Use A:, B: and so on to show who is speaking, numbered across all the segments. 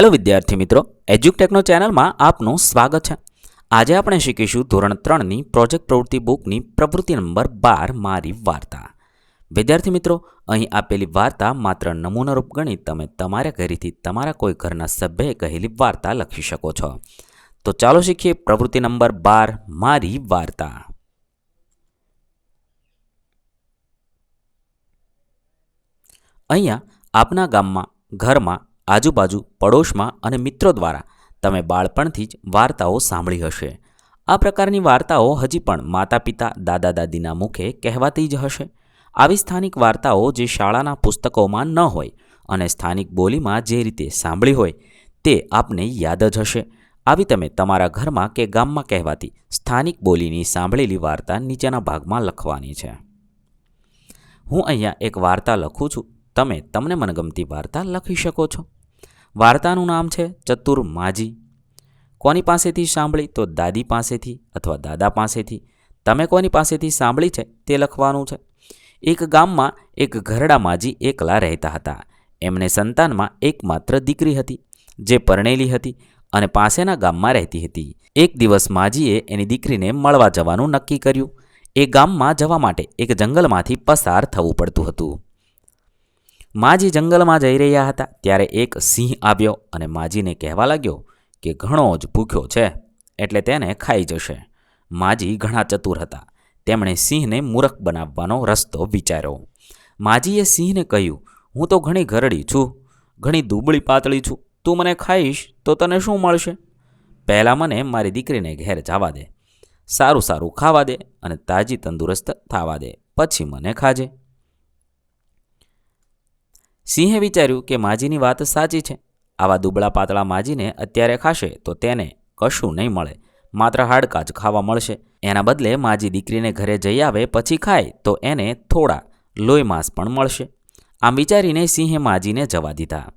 A: Hello વિદ્યાર્થી મિત્રો એજ્યુકટેકનો ચેનલમાં આપનું સ્વાગત છે. આજે આપણે શીખીશું ધોરણ ત્રણની પ્રોજેક્ટ પ્રવૃત્તિ બુકની પ્રવૃત્તિ નંબર બાર મારી વાર્તા. વિદ્યાર્થી મિત્રો, અહીં આપેલી વાર્તા માત્ર નમૂનારૂપ ગણી તમે તમારા ઘરેથી તમારા કોઈ ઘરના સભ્યએ કહેલી વાર્તા લખી શકો છો. તો ચાલો શીખીએ પ્રવૃત્તિ નંબર બાર મારી વાર્તા. અહીંયા આપના ગામમાં, ઘરમાં આજુબાજુ પડોશમાં અને મિત્રો દ્વારા તમે બાળપણથી જ વાર્તાઓ સાંભળી હશે. આ પ્રકારની વાર્તાઓ હજી પણ માતા પિતા દાદા દાદીના મુખે કહેવાતી જ હશે. આવી સ્થાનિક વાર્તાઓ જે શાળાના પુસ્તકોમાં ન હોય અને સ્થાનિક બોલીમાં જે રીતે સાંભળી હોય તે આપને યાદ જ હશે. આવી તમે તમારા ઘરમાં કે ગામમાં કહેવાતી સ્થાનિક બોલીની સાંભળેલી વાર્તા નીચેના ભાગમાં લખવાની છે. હું અહીંયા એક વાર્તા લખું છું. તમે તમને મનગમતી વાર્તા લખી શકો છો. વાર્તાનું નામ છે ચતુર માજી. કોની પાસેથી સાંભળી તો દાદી પાસેથી અથવા દાદા પાસેથી. તમે કોની પાસેથી સાંભળી છે તે લખવાનું છે. એક ગામમાં એક ઘરડા માજી એકલા રહેતા હતા. એમને સંતાનમાં એકમાત્ર દીકરી હતી, જે પરણેલી હતી અને પાસેના ગામમાં રહેતી હતી. એક દિવસ માજીએ એની દીકરીને મળવા જવાનું નક્કી કર્યું. એ ગામમાં જવા માટે એક જંગલમાંથી પસાર થવું પડતું હતું. માજી જંગલમાં જઈ રહ્યા હતા, ત્યારે એક સિંહ આવ્યો અને માજીને કહેવા લાગ્યો કે ઘણો જ ભૂખ્યો છે, એટલે તેને ખાઈ જશે. માજી ઘણા ચતુર હતા. તેમણે સિંહને મૂરખ બનાવવાનો રસ્તો વિચાર્યો. માજીએ સિંહને કહ્યું, હું તો ઘણી ઘરડી છું, ઘણી દુબળી પાતળી છું. તું મને ખાઈશ તો તને શું મળશે? પહેલાં મને મારી દીકરીને ઘેર જવા દે. સારું સારું ખાવા દે અને તાજી તંદુરસ્ત થવા દે. પછી મને ખાજે. સિંહે વિચાર્યું કે માજીની વાત સાચી છે. આવા દુબળા પાતળા માજીને અત્યારે ખાશે તો તેને કશું નહીં મળે. માત્ર હાડકાં જ ખાવા મળશે. એના બદલે માજી દીકરીને ઘરે જઈ આવે પછી ખાય તો એને થોડા લોહી માંસ પણ મળશે. આમ વિચારીને સિંહે માજીને જવા દીધા.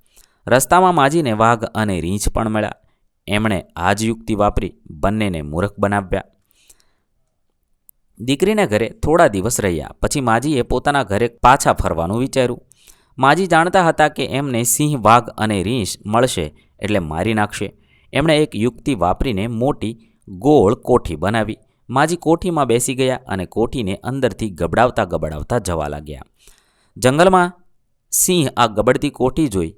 A: રસ્તામાં માજીને વાઘ અને રીંછ પણ મળ્યા. એમણે આ જ યુક્તિ વાપરી બંનેને મૂર્ખ બનાવ્યા. દીકરીના ઘરે થોડા દિવસ રહ્યા. પછી માજીએ પોતાના ઘરે પાછા ફરવાનું વિચાર્યું. માજી જાણતા હતા કે એમને સિંહ, વાઘ અને રીંછ મળશે એટલે મારી નાખશે. એમણે એક યુક્તિ વાપરીને મોટી ગોળ કોઠી બનાવી. માજી કોઠીમાં બેસી ગયા અને કોઠીને અંદરથી ગબડાવતા ગબડાવતા જવા લાગ્યા. જંગલમાં સિંહ આ ગબડતી કોઠી જોઈ.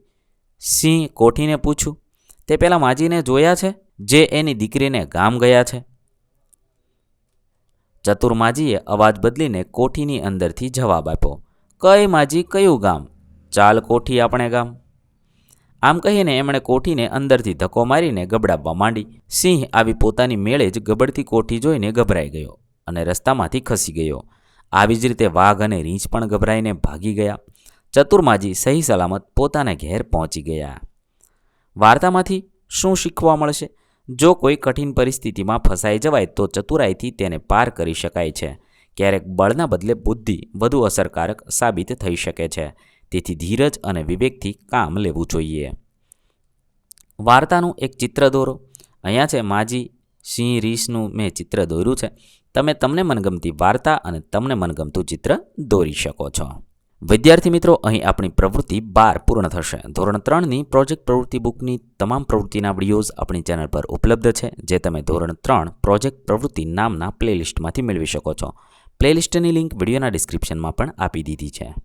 A: સિંહ કોઠીને પૂછ્યું, તે પહેલાં માજીને જોયા છે? જે એની દીકરીને ગામ ગયા છે? ચતુર માજીએ અવાજ બદલીને કોઠીની અંદરથી જવાબ આપ્યો, કઈ માજી, કયું ગામ? ચાલ કોઠી આપણે ગામ? આમ કહીને એમણે કોઠીને અંદરથી ધક્કો મારીને ગબડાવવા માંડી. સિંહ આવી પોતાની મેળે જ ગબડતી કોઠી જોઈને ગભરાઈ ગયો અને રસ્તામાંથી ખસી ગયો. આવી જ રીતે વાઘ અને રીંછ પણ ગભરાઈને ભાગી ગયા. ચતુર્માજી સહી સલામત પોતાના ઘેર પહોંચી ગયા. વાર્તામાંથી શું શીખવા મળશે? જો કોઈ કઠિન પરિસ્થિતિમાં ફસાઈ જવાય તો ચતુરાઈથી તેને પાર કરી શકાય છે. ક્યારેક બળના બદલે બુદ્ધિ વધુ અસરકારક સાબિત થઈ શકે છે. તેથી ધીરજ અને વિવેકથી કામ લેવું જોઈએ. વાર્તાનું એક ચિત્ર દોરો. અહીંયા છે માજી સિંહ રીસનું મેં ચિત્ર દોર્યું છે. તમે તમને મનગમતી વાર્તા અને તમને મનગમતું ચિત્ર દોરી શકો છો. વિદ્યાર્થી મિત્રો, અહીં આપણી પ્રવૃત્તિ બાર પૂર્ણ થશે. ધોરણ ત્રણની પ્રોજેક્ટ પ્રવૃત્તિ બુકની તમામ પ્રવૃત્તિના વિડીયોઝ આપણી ચેનલ પર ઉપલબ્ધ છે, જે તમે ધોરણ ત્રણ પ્રોજેક્ટ પ્રવૃત્તિ નામના પ્લેલિસ્ટમાંથી મેળવી શકો છો. પ્લેલિસ્ટની લિંક વિડીયોના ડિસ્ક્રિપ્શનમાં પણ આપી દીધી છે.